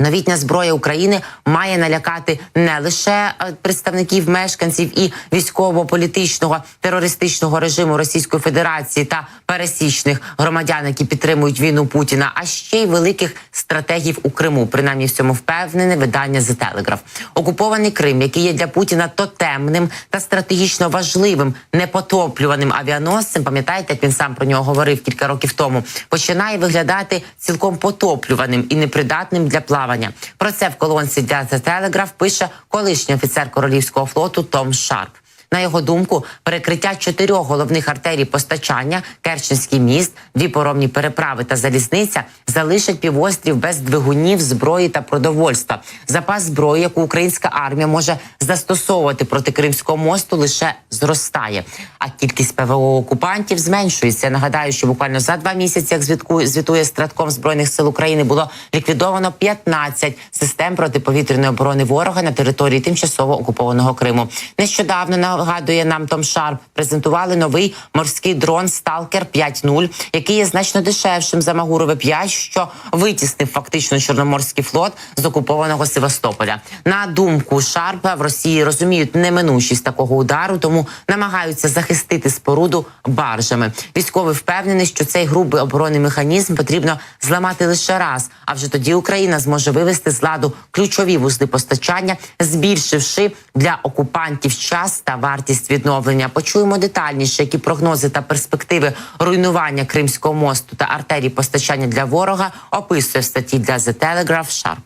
Новітня зброя України має налякати не лише е, представників мешканців і військово-політичного терористичного режиму Російської Федерації та пересічних громадян, які підтримують війну Путіна, а ще й великих стратегів у Криму. Принаймні в цьому впевнене видання The Telegraph. Окупований Крим, який є для Путіна тотемним та стратегічно важливим, непотоплюваним авіаносцем. Пам'ятаєте, як він сам про нього говорив кілька років тому, починає виглядати цілком потоплюваним і непридатним для плавання. Про це в колонці для The Telegraph пише колишній офіцер королівського флоту Том Шарп. На його думку, перекриття чотирьох головних артерій постачання, Керченський міст, дві поромні переправи та залізниця залишать півострів без двигунів, зброї та продовольства. Запас зброї, яку українська армія може застосовувати проти Кримського мосту, лише зростає. А кількість ПВО окупантів зменшується. Нагадаю, що буквально за два місяці, як звідку звітує стратком збройних сил України, було ліквідовано 15 систем протиповітряної оборони ворога на території тимчасово окупованого Криму. Нещодавно нагадує нам Том Шарп, презентували новий морський дрон Сталкер 5.0, який є значно дешевшим за Магурове 5, що витіснив фактично чорноморський флот з окупованого Севастополя. На думку Шарпа в Росії розуміють неминучість такого удару, тому намагаються захистити споруду баржами. Військовий впевнений, що цей грубий оборонний механізм потрібно зламати лише раз. А вже тоді Україна зможе вивести з ладу ключові вузли постачання, збільшивши для окупантів час та вартість відновлення. Почуємо детальніше, які прогнози та перспективи руйнування Кримського мосту та артерій постачання для ворога описує в статті для The Telegraph Sharp.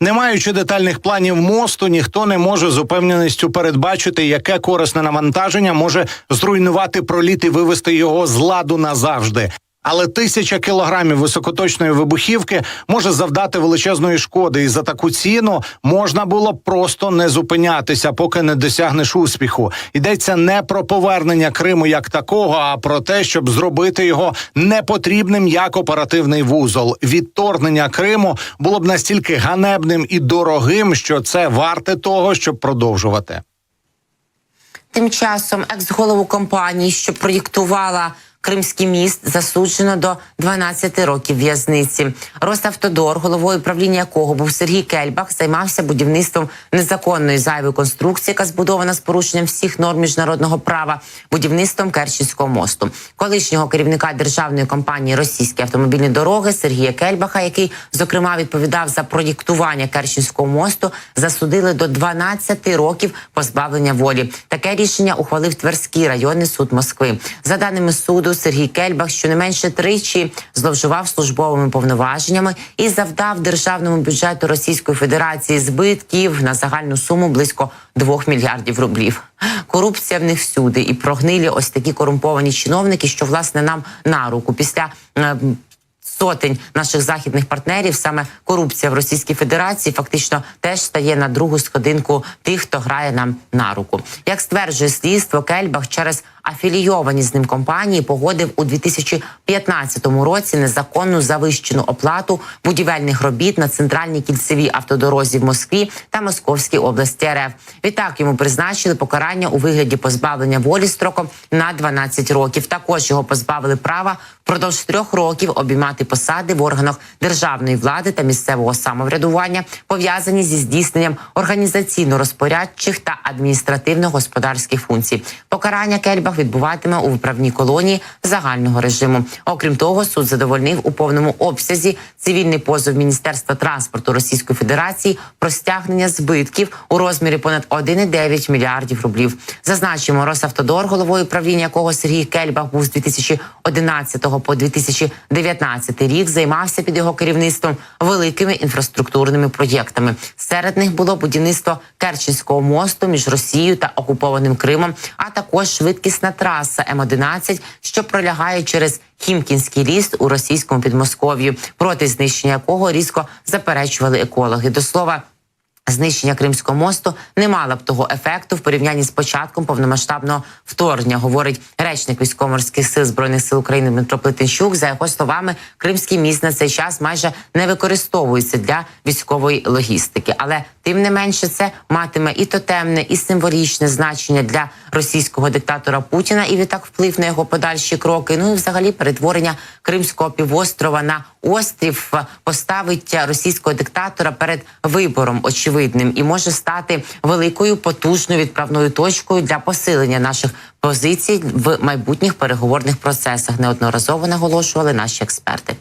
Не маючи детальних планів мосту, ніхто не може з упевненістю передбачити, яке корисне навантаження може зруйнувати проліт і вивести його з ладу назавжди. Але тисяча кілограмів високоточної вибухівки може завдати величезної шкоди, і за таку ціну можна було просто не зупинятися, поки не досягнеш успіху. Йдеться не про повернення Криму як такого, а про те, щоб зробити його непотрібним як оперативний вузол. Відторгнення Криму було б настільки ганебним і дорогим, що це варте того, щоб продовжувати. Тим часом екс-голову компанії, що проєктувала Кримський міст, засуджено до 12 років в'язниці. Росавтодор, головою правління якого був Сергій Кельбах, займався будівництвом незаконної зайвої конструкції, яка збудована з порушенням всіх норм міжнародного права, будівництвом Керченського мосту. Колишнього керівника державної компанії Російські автомобільні дороги Сергія Кельбаха, який зокрема відповідав за проєктування Керченського мосту, засудили до 12 років позбавлення волі. Таке рішення ухвалив Тверський районний суд Москви. За даними суду, Сергій Кельбах щонайменше тричі зловживав службовими повноваженнями і завдав державному бюджету Російської Федерації збитків на загальну суму близько 2 мільярдів рублів. Корупція в них всюди і прогнилі ось такі корумповані чиновники, що власне нам на руку після. е, Сотень наших західних партнерів саме корупція в Російській Федерації фактично теж стає на другу сходинку тих, хто грає нам на руку. Як стверджує слідство, Кельбах через афілійовані з ним компанії погодив у 2015 році незаконну завищену оплату будівельних робіт на центральній кільцевій автодорозі в Москві та Московській області РФ. Відтак йому призначили покарання у вигляді позбавлення волі строком на 12 років. Також його позбавили права впродовж трьох років обіймати посади в органах державної влади та місцевого самоврядування, пов'язані зі здійсненням організаційно-розпорядчих та адміністративно-господарських функцій. Покарання Кельбах відбуватиме у виправній колонії загального режиму. Окрім того, суд задовольнив у повному обсязі цивільний позов Міністерства транспорту Російської Федерації про стягнення збитків у розмірі понад 1,9 мільярдів рублів. Зазначимо, Росавтодор, головою правління якого Сергій Кельбах був з 2011 по 2019 рік, займався під його керівництвом великими інфраструктурними проєктами. Серед них було будівництво Керченського мосту між Росією та окупованим Кримом, а також швидкісна траса М-11, що пролягає через Хімкінський ліс у російському Підмосков'ї, проти знищення якого різко заперечували екологи. До слова. Знищення Кримського мосту не мало б того ефекту в порівнянні з початком повномасштабного вторгнення, говорить речник військово-морських сил збройних сил України Дмитро Плетенчук. За його словами, Кримський міст на цей час майже не використовується для військової логістики, але Тим не менше, це матиме і тотемне, і символічне значення для російського диктатора Путіна, і відтак вплив на його подальші кроки. Ну і взагалі перетворення Кримського півострова на острів поставить російського диктатора перед вибором очевидним і може стати великою потужною відправною точкою для посилення наших позицій в майбутніх переговорних процесах. Неодноразово наголошували наші експерти.